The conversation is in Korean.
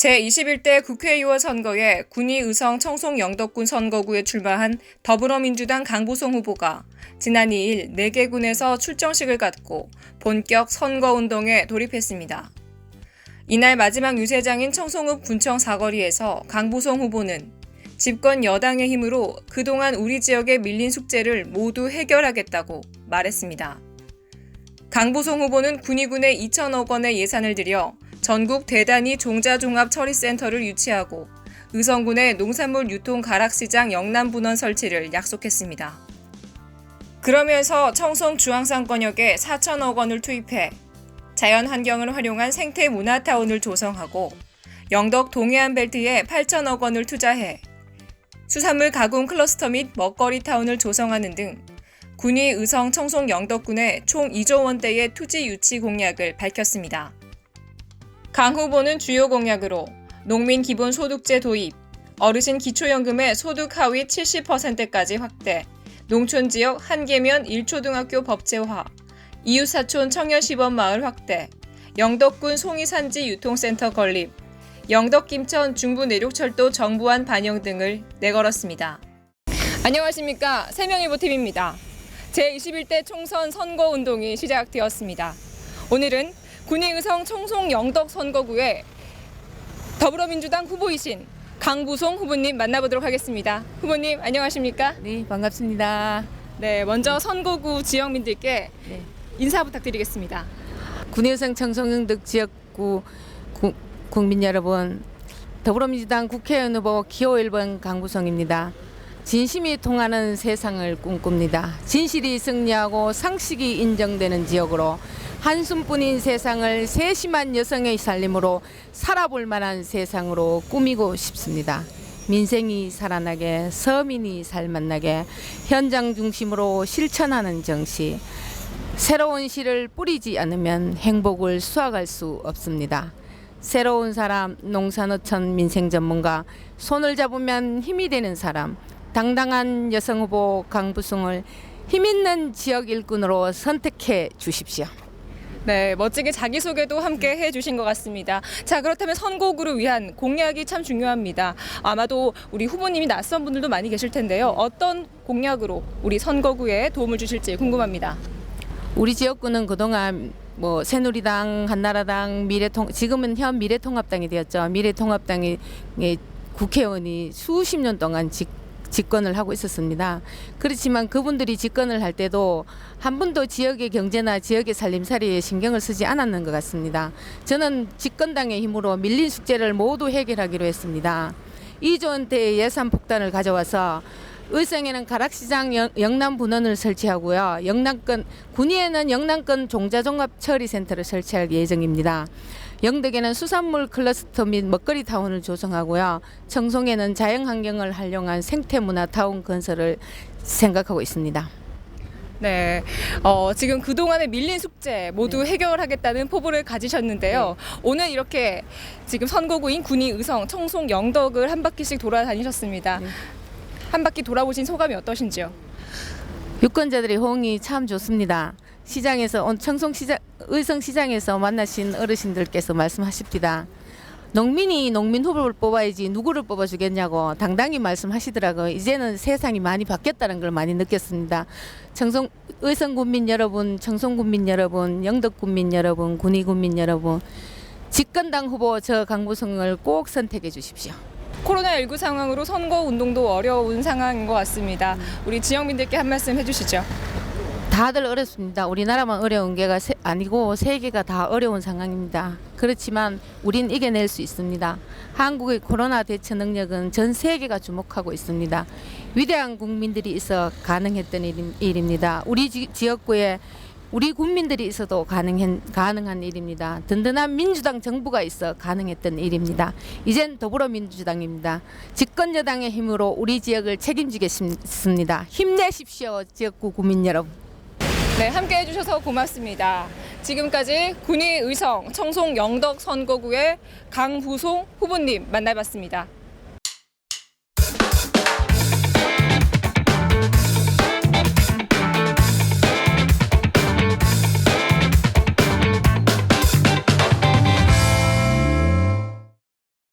제21대 국회의원 선거에 군위 의성 청송 영덕군 선거구에 출마한 더불어민주당 강보송 후보가 지난 2일 4개 군에서 출정식을 갖고 본격 선거운동에 돌입했습니다. 이날 마지막 유세장인 청송읍 군청 사거리에서 강보송 후보는 집권 여당의 힘으로 그동안 우리 지역에 밀린 숙제를 모두 해결하겠다고 말했습니다. 강보송 후보는 군위군에 2천억 원의 예산을 들여 전국 대단위 종자종합 처리센터를 유치하고 의성군의 농산물 유통 가락시장 영남분원 설치를 약속했습니다. 그러면서 청송 중앙상권역에 4천억 원을 투입해 자연 환경을 활용한 생태 문화타운을 조성하고 영덕 동해안 벨트에 8천억 원을 투자해 수산물 가공 클러스터 및 먹거리 타운을 조성하는 등 군위 의성 청송 영덕군의 총 2조 원대의 투지 유치 공약을 밝혔습니다. 강 후보는 주요 공약으로 농민 기본 소득제 도입, 어르신 기초연금의 소득 하위 70%까지 확대, 농촌 지역 한계면 1초등학교 법제화, 이웃사촌 청년시범 마을 확대, 영덕군 송이산지 유통센터 건립, 영덕김천 중부내륙철도 정부안 반영 등을 내걸었습니다. 안녕하십니까. 세명일보TV입니다. 제21대 총선 선거운동이 시작되었습니다. 오늘은 군위의성 청송 영덕 선거구에 더불어민주당 후보이신 강부송 후보님 만나보도록 하겠습니다. 후보님 안녕하십니까? 네, 반갑습니다. 네, 먼저 선거구 지역민들께 네. 인사 부탁드리겠습니다. 군의성 청송 영덕 지역구 구- 국민 여러분, 더불어민주당 국회의원 후보 기호 1번 강구성입니다. 진심이 통하는 세상을 꿈꿉니다. 진실이 승리하고 상식이 인정되는 지역으로 한숨뿐인 세상을 세심한 여성의 살림으로 살아볼 만한 세상으로 꾸미고 싶습니다. 민생이 살아나게 서민이 살맛나게 현장 중심으로 실천하는 정시 새로운 씨를 뿌리지 않으면 행복을 수확할 수 없습니다. 새로운 사람, 농산어촌 민생 전문가, 손을 잡으면 힘이 되는 사람, 당당한 여성 후보 강부승을 힘 있는 지역 일꾼으로 선택해 주십시오. 네, 멋지게 자기소개도 함께 해주신 것 같습니다. 자, 그렇다면 선거구를 위한 공약이 참 중요합니다. 아마도 우리 후보님이 낯선 분들도 많이 계실 텐데요. 어떤 공약으로 우리 선거구에 도움을 주실지 궁금합니다. 우리 지역구는 그동안 뭐 새누리당, 한나라당, 미래통 지금은 현 미래통합당이 되었죠. 미래통합당이 예, 국회의원이 수십 년 동안 직, 집권을 하고 있었습니다. 그렇지만 그분들이 집권을 할 때도 한 번도 지역의 경제나 지역의 살림살이에 신경을 쓰지 않았는 것 같습니다. 저는 집권당의 힘으로 밀린 숙제를 모두 해결하기로 했습니다. 2조 원대의 예산 폭탄을 가져와서 의성에는 가락시장 영- 영남 분원을 설치하고요. 영남권 군위에는 영남권 종자종합 처리센터를 설치할 예정입니다. 영덕에는 수산물 클러스터 및 먹거리 타운을 조성하고요. 청송에는 자연환경을 활용한 생태문화 타운 건설을 생각하고 있습니다. 네, 어, 지금 그동안의 밀린 숙제 모두 해결하겠다는 포부를 가지셨는데요. 오늘 이렇게 지금 선거구인 군위 의성, 청송, 영덕을 한 바퀴씩 돌아다니셨습니다. 네. 한 바퀴 돌아보신 소감이 어떠신지요? 유권자들의 호응이 참 좋습니다. 시장에서 온 청송 시장 의성 시장에서 만나신 어르신들께서 말씀하십니다. 농민이 농민 후보를 뽑아야지 누구를 뽑아주겠냐고 당당히 말씀하시더라고요. 이제는 세상이 많이 바뀌었다는 걸 많이 느꼈습니다. 청송 의성 군민 여러분, 청송 군민 여러분, 영덕 군민 여러분, 군위 군민 여러분, 집권당 후보 저 강부성을 꼭 선택해 주십시오. 코로나19 상황으로 선거 운동도 어려운 상황인 것 같습니다. 우리 지역민들께 한 말씀 해주시죠. 다들 어렵습니다. 우리나라만 어려운 세- 아니고 세계가 다 어려운 상황입니다. 그렇지만 우린 이겨낼 수 있습니다. 한국의 코로나 대처 능력은 전 세계가 주목하고 있습니다. 위대한 국민들이 있어 가능했던 일- 일입니다. 우리 지, 지역구에 우리 국민들이 있어도 가능한, 가능한 일입니다. 든든한 민주당 정부가 있어 가능했던 일입니다. 이젠 더불어민주당입니다. 집권 여당의 힘으로 우리 지역을 책임지겠습니다. 힘내십시오, 지역구 국민 여러분. 네, 함께 해주셔서 고맙습니다. 지금까지 군위 의성 청송 영덕 선거구의 강부송 후보님 만나봤습니다.